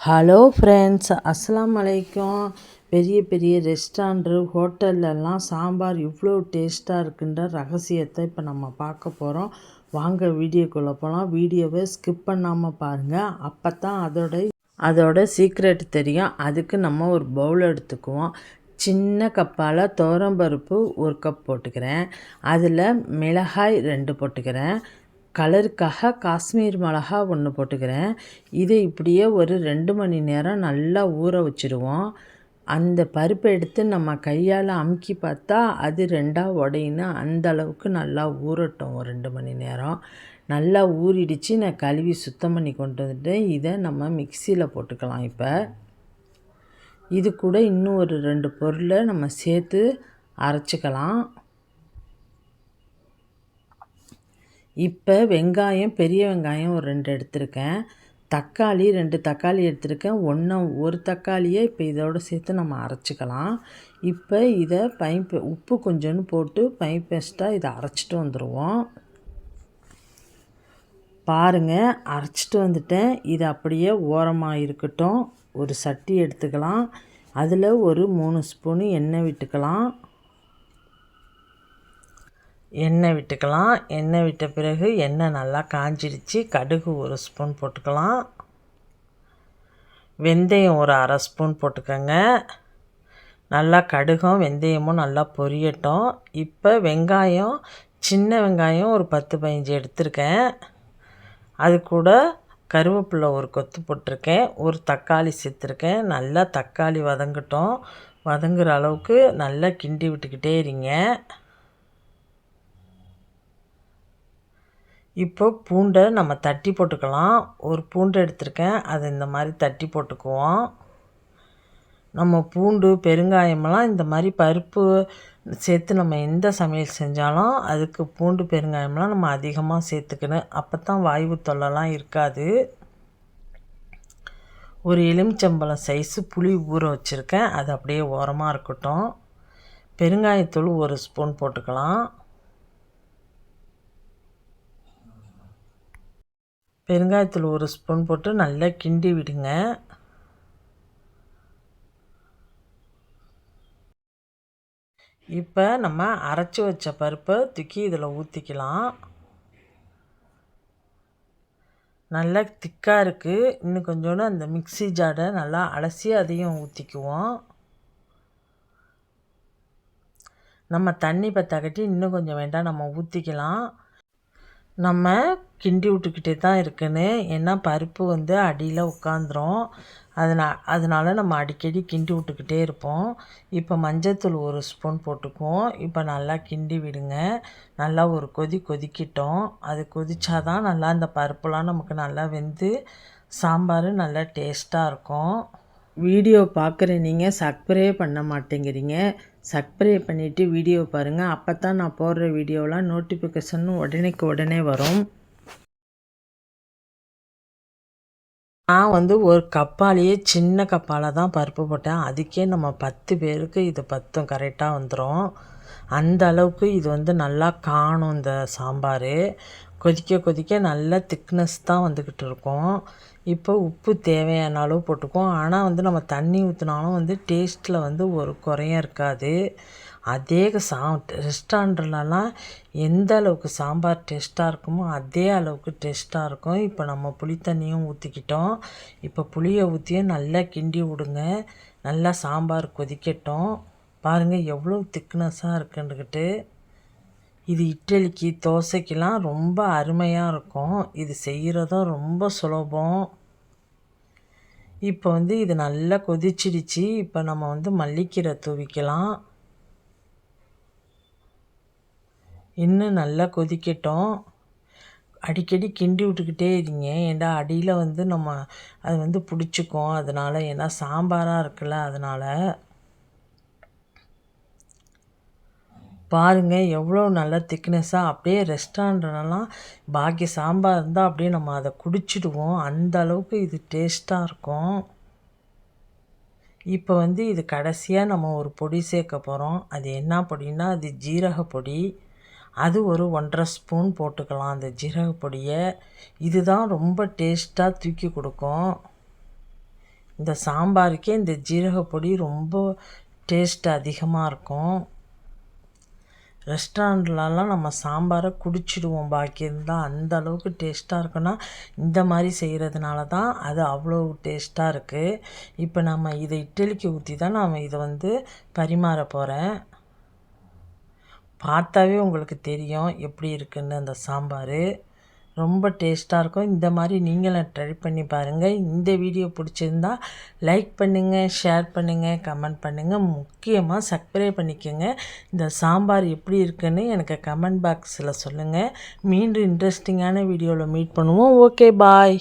Hello friends அஸ்லாம் அலைக்கும் பெரிய பெரிய ரெஸ்டாரண்ட்டு ஹோட்டல்லலாம் சாம்பார் இவ்வளோ டேஸ்ட்டாக இருக்குன்ற ரகசியத்தை இப்போ நம்ம பார்க்க போகிறோம் வாங்க வீடியோக்குள்ளே போகலாம் வீடியோவை ஸ்கிப் பண்ணாமல் பாருங்கள் அப்போ தான் அதோட அதோட சீக்ரெட் தெரியும். அதுக்கு நம்ம ஒரு பவுல் எடுத்துக்குவோம். சின்ன கப்பால் தோரம்பருப்பு ஒரு கப் போட்டுக்கிறேன். அதில் மிளகாய் ரெண்டு போட்டுக்கிறேன். கலருக்காக காஷ்மீர் மிளகா ஒன்று போட்டுக்கிறேன். இதை இப்படியே ஒரு ரெண்டு மணி நேரம் நல்லா ஊற வச்சுருவோம். அந்த பருப்பை எடுத்து நம்ம கையால் அமுக்கி பார்த்தா அது ரெண்டாக உடையின்னு அந்த அளவுக்கு நல்லா ஊறட்டும் ஒரு ரெண்டு மணி நேரம். நல்லா ஊறிடுச்சு. நான் கழுவி சுத்தம் பண்ணி கொண்டு வந்துட்டேன். இதை நம்ம மிக்சியில் போட்டுக்கலாம் இப்போ. இது கூட இன்னும் ஒரு ரெண்டு பொருளை நம்ம சேர்த்து அரைச்சிக்கலாம். இப்போ வெங்காயம் பெரிய வெங்காயம் ஒரு ரெண்டு எடுத்திருக்கேன். தக்காளி ரெண்டு தக்காளி எடுத்திருக்கேன். ஒன்று ஒரு தக்காளியை இப்போ இதோடு சேர்த்து நம்ம அரைச்சிக்கலாம். இப்போ இதை பைப் உப்பு கொஞ்சோன்னு போட்டு பை பேஸ்ட்டாக இதை அரைச்சிட்டு வந்துடுவோம் பாருங்கள் அரைச்சிட்டு வந்துட்டேன். இது அப்படியே ஓரமாக இருக்கட்டும். ஒரு சட்டி எடுத்துக்கலாம். அதில் ஒரு மூணு ஸ்பூனு எண்ணெய் விட்டுக்கலாம். எண்ணெய் விட்டுக்கலாம். எண்ணெய் விட்ட பிறகு எண்ணெய் நல்லா காஞ்சிடுச்சு. கடுகு ஒரு ஸ்பூன் போட்டுக்கலாம். வெந்தயம் ஒரு அரை ஸ்பூன் போட்டுக்கோங்க. நல்லா கடுகும் வெந்தயமும் நல்லா பொரியட்டும். இப்போ வெங்காயம் சின்ன வெங்காயம் ஒரு பத்து பதினஞ்சு எடுத்திருக்கேன். அது கூட கருவேப்பிலை ஒரு கொத்து போட்டிருக்கேன். ஒரு தக்காளி சேர்த்துருக்கேன். நல்லா தக்காளி வதங்கட்டும். வதங்குற அளவுக்கு நல்லா கிண்டி விட்டுக்கிட்டே இருங்க. இப்போ பூண்டை நம்ம தட்டி போட்டுக்கலாம். ஒரு பூண்டு எடுத்திருக்கேன். அதை இந்த மாதிரி தட்டி போட்டுக்குவோம். நம்ம பூண்டு பெருங்காயமெல்லாம் இந்த மாதிரி பருப்பு சேர்த்து நம்ம எந்த சமையல் செஞ்சாலும் அதுக்கு பூண்டு பெருங்காயமெலாம் நம்ம அதிகமாக சேர்த்துக்கணும். அப்போ தான் வாய்வு தொல்லைலாம் இருக்காது. ஒரு எலுமிச்சம்பழம் சைஸு புளி ஊற வச்சுருக்கேன். அது அப்படியே ஓரமாக இருக்கட்டும். பெருங்காயத்தூள் ஒரு ஸ்பூன் போட்டுக்கலாம். பெருங்காயத்தூள் ஒரு ஸ்பூன் போட்டு நல்லா கிண்டி விடுங்க. இப்போ நம்ம அரைச்சி வச்ச பருப்பை தூக்கி இதில் ஊற்றிக்கலாம் நல்லா திக்காக இருக்குது இன்னும் கொஞ்சோண்டு அந்த மிக்சி ஜாடை நல்லா அலசி அதையும் ஊற்றிக்குவோம் நம்ம தண்ணி பற்றாக்கட்டி இன்னும் கொஞ்சம் வேண்டாம் நம்ம ஊற்றிக்கலாம் நம்ம கிண்டி விட்டுக்கிட்டே தான் இருக்குன்னு. ஏன்னா பருப்பு வந்து அடியில் உட்காந்துரும் அதனால் அதனால் நம்ம அடிக்கடி கிண்டி விட்டுக்கிட்டே இருப்போம். இப்போ மஞ்சத்தூள் ஒரு ஸ்பூன் போட்டுக்குவோம். இப்போ நல்லா கிண்டி விடுங்க. நல்லா ஒரு கொதி கொதிக்கிட்டோம். அது கொதிச்சாதான் நல்லா அந்த பருப்புலாம் நமக்கு நல்லா வெந்து சாம்பார் நல்லா டேஸ்ட்டாக இருக்கும். வீடியோ பார்க்குற நீங்கள் சக்ப்ரே பண்ண மாட்டேங்கிறீங்க. சப்ஸ்கிரை பண்ணிவிட்டு வீடியோ பாருங்கள் அப்போ தான் நான் போடுற வீடியோலாம் நோட்டிஃபிகேஷன் உடனேக்கு உடனே வரும். நான் வந்து ஒரு கப்பாலேயே சின்ன கப்பால் தான் பருப்பு போட்டேன். அதுக்கே நம்ம பத்து பேருக்கு இது பத்தும் கரெக்டாக வந்துடும் அந்த அளவுக்கு இது வந்து நல்லா காணும் இந்த சாம்பார். கொதிக்க கொதிக்க நல்ல திக்னஸ் தான் வந்துக்கிட்டு இருக்கும். இப்போ உப்பு தேவையான அளவு போட்டுக்குவோம். ஆனால் வந்து நம்ம தண்ணி ஊற்றினாலும் வந்து டேஸ்ட்டில் வந்து ஒரு குறையும் இருக்காது. அதே சா ரெஸ்டாரண்ட்லலாம் எந்த அளவுக்கு சாம்பார் டேஸ்ட்டாக இருக்குமோ அதே அளவுக்கு டேஸ்ட்டாக இருக்கும். இப்போ நம்ம புளி தண்ணியும் ஊற்றிக்கிட்டோம் இப்போ புளியை ஊற்றியும் நல்லா கிண்டி விடுங்க. நல்லா சாம்பார் கொதிக்கட்டும். பாருங்கள் எவ்வளோ திக்னஸாக இருக்குன்னுக்கிட்டு இது இட்லிக்கு தோசைக்கெலாம் ரொம்ப அருமையாக இருக்கும். இது செய்கிறதும் ரொம்ப சுலபம். இப்போ வந்து இது நல்லா கொதிச்சிடுச்சு. இப்போ நம்ம வந்து மல்லிக்கீரை தூவிக்கலாம். இன்னும் நல்லா கொதிக்கட்டும். அடிக்கடி கிண்டி விட்டுக்கிட்டே இருங்க. ஏன்டா அடியில் வந்து நம்ம அது வந்து பிடிச்சிக்கும். அதனால் ஏன்னா சாம்பாராக இருக்குல்ல அதனால். பாருங்கள் எவ்வளோ நல்ல திக்னஸ்ஸாக அப்படியே ரெஸ்டாரண்ட்லலாம் பாக்கி சாம்பார் இருந்தால் அப்படியே நம்ம அதை குடிச்சிடுவோம். அந்த அளவுக்கு இது டேஸ்ட்டாக இருக்கும். இப்போ வந்து இது கடைசியாக நம்ம ஒரு பொடி சேர்க்க போகிறோம் அது என்ன பொடின்னா அது ஜீரக பொடி. அது ஒரு ஒன்றரை ஸ்பூன் போட்டுக்கலாம். அந்த ஜீரக பொடியை. இதுதான் ரொம்ப டேஸ்ட்டாக தூக்கி கொடுக்கும். இந்த சாம்பாருக்கே இந்த ஜீரக பொடி ரொம்ப டேஸ்ட் அதிகமாக இருக்கும். ரெஸ்டாரண்ட்லலாம் நம்ம சாம்பாரை குடிச்சிடுவோம். பாக்கி இருந்தால் அந்த அளவுக்கு டேஸ்ட்டாக இருக்குன்னா இந்த மாதிரி செய்கிறதுனால தான் அது அவ்வளோ டேஸ்ட்டாக இருக்குது இப்போ நம்ம இதை இட்லிக்கு ஊற்றி தான் நான் இதை வந்து பரிமாற போகிறேன் பார்த்தாவே உங்களுக்கு தெரியும் எப்படி இருக்குன்னு அந்த சாம்பார். ரொம்ப டேஸ்ட்டாக இருக்கும். இந்த மாதிரி நீங்களும் ட்ரை பண்ணி பாருங்கள் இந்த வீடியோ பிடிச்சிருந்தா லைக் பண்ணுங்கள் ஷேர் பண்ணுங்கள் கமெண்ட் பண்ணுங்கள் முக்கியமாக சப்ஸ்கிரைப் பண்ணிக்கோங்க. இந்த சாம்பார் எப்படி இருக்குன்னு எனக்கு கமெண்ட் பாக்ஸில் சொல்லுங்கள் மீண்டும் இன்ட்ரெஸ்டிங்கான வீடியோவில் மீட் பண்ணுவோம். Okay bye